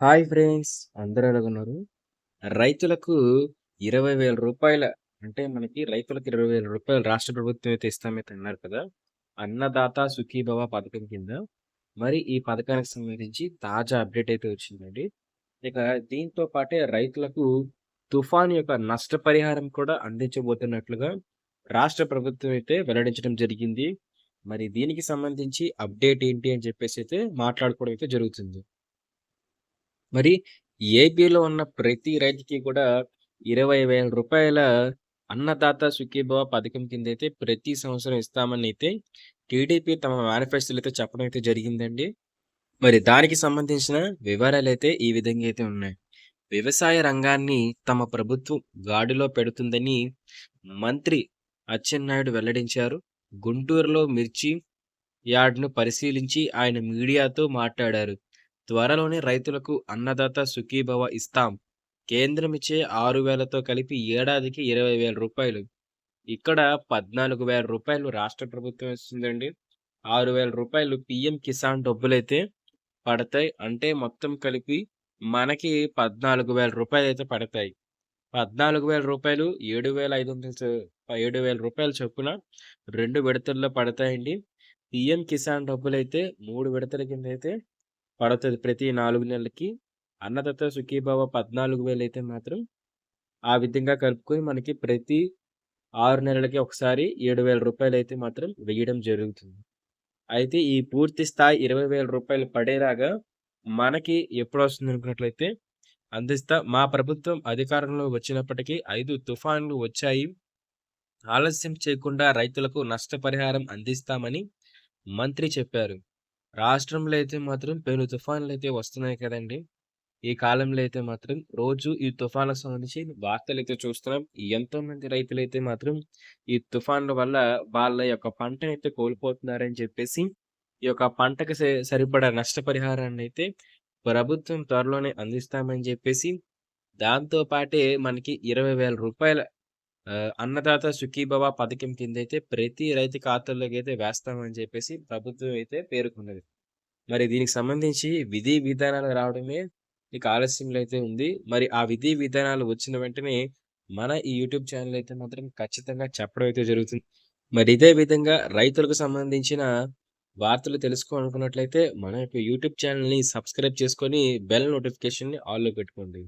Hi friends అందరూ ఎలాగున్నారు రైతులకు ఇరవై వేల రూపాయల అంటే మనకి రైతులకు ఇరవై వేల రూపాయలు రాష్ట్ర ప్రభుత్వం అయితే ఇస్తామైతే అన్నారు కదా అన్నదాత సుఖీభవ పథకం కింద. మరి ఈ పథకానికి సంబంధించి తాజా అప్డేట్ అయితే వచ్చిందండి. ఇక దీంతో పాటే రైతులకు తుఫాన్ యొక్క నష్టపరిహారం కూడా అందించబోతున్నట్లుగా రాష్ట్ర ప్రభుత్వం అయితే వెల్లడించడం జరిగింది. మరి దీనికి సంబంధించి అప్డేట్ ఏంటి అని చెప్పేసి అయితే మాట్లాడుకోవడం అయితే జరుగుతుంది. మరి ఏపీలో ఉన్న ప్రతి రైతుకి కూడా ఇరవై వేల రూపాయల అన్నదాత సుఖీభవ పథకం కింద అయితే ప్రతి సంవత్సరం ఇస్తామని అయితే టీడీపీ తమ మేనిఫెస్టోలు అయితే చెప్పడం అయితే జరిగిందండి. మరి దానికి సంబంధించిన వివరాలు అయితే ఈ విధంగా అయితే ఉన్నాయి. వ్యవసాయ రంగాన్ని తమ ప్రభుత్వం గాడిలో పెడుతుందని మంత్రి అచ్చెన్నాయుడు వెల్లడించారు. గుంటూరులో మిర్చి యార్డ్ను పరిశీలించి ఆయన మీడియాతో మాట్లాడారు. త్వరలోనే రైతులకు అన్నదాత సుఖీభవ ఇస్తాం. కేంద్రం ఇచ్చే ఆరు వేలతో కలిపి ఏడాదికి ఇరవై వేల రూపాయలు. ఇక్కడ పద్నాలుగు వేల రూపాయలు రాష్ట్ర ప్రభుత్వం ఇస్తుందండి. ఆరు వేల రూపాయలు పిఎం కిసాన్ డబ్బులైతే పడతాయి. అంటే మొత్తం కలిపి మనకి పద్నాలుగు వేల రూపాయలు అయితే పడతాయి. పద్నాలుగు వేల రూపాయలు ఏడు వేల ఐదు వందల ఏడు వేల రూపాయలు చొప్పున రెండు విడతల్లో పడతాయండి. పిఎం కిసాన్ డబ్బులు అయితే మూడు విడతల కింద అయితే పడుతుంది ప్రతి నాలుగు నెలలకి. అన్నదత్త సుఖీభావ పద్నాలుగు వేలు అయితే మాత్రం ఆ విధంగా కలుపుకొని మనకి ప్రతి ఆరు నెలలకి ఒకసారి ఏడు వేల రూపాయలు అయితే మాత్రం వేయడం జరుగుతుంది. అయితే ఈ పూర్తి స్థాయి ఇరవై వేల రూపాయలు పడేలాగా మనకి ఎప్పుడు వస్తుంది అనుకున్నట్లయితే అందిస్తా మా ప్రభుత్వం అధికారంలో వచ్చినప్పటికీ ఐదు తుఫాన్లు వచ్చాయి. ఆలస్యం చేయకుండా రైతులకు నష్టపరిహారం అందిస్తామని మంత్రి చెప్పారు. రాష్ట్రంలో అయితే మాత్రం పెను తుఫాన్లు అయితే వస్తున్నాయి కదండి. ఈ కాలంలో అయితే మాత్రం రోజు ఈ తుఫాన్లకు సంబంధించి వార్తలు అయితే చూస్తున్నాం. ఎంతో మంది రైతులు అయితే మాత్రం ఈ తుఫాన్ల వల్ల వాళ్ళ యొక్క పంటను అయితే కోల్పోతున్నారని చెప్పేసి ఈ యొక్క పంటకు సరిపడా నష్టపరిహారాన్ని అయితే ప్రభుత్వం త్వరలోనే అందిస్తామని చెప్పేసి దాంతో పాటే మనకి ఇరవై వేల రూపాయల అన్నదాత సుఖీభవ పథకం కింద అయితే ప్రతి రైతు ఖాతాల్లోకి అయితే వేస్తామని చెప్పేసి ప్రభుత్వం అయితే పేర్కొన్నది. మరి దీనికి సంబంధించి విధి విధానాలు రావడమే మీకు ఆలస్యంలో అయితే ఉంది. మరి ఆ విధి విధానాలు వచ్చిన వెంటనే మన ఈ యూట్యూబ్ ఛానల్ అయితే మాత్రం ఖచ్చితంగా చెప్పడం అయితే జరుగుతుంది. మరి ఇదే విధంగా రైతులకు సంబంధించిన వార్తలు తెలుసుకోవాలనుకున్నట్లయితే మన యొక్క యూట్యూబ్ ఛానల్ని సబ్స్క్రైబ్ చేసుకొని బెల్ నోటిఫికేషన్ని ఆల్లో పెట్టుకోండి.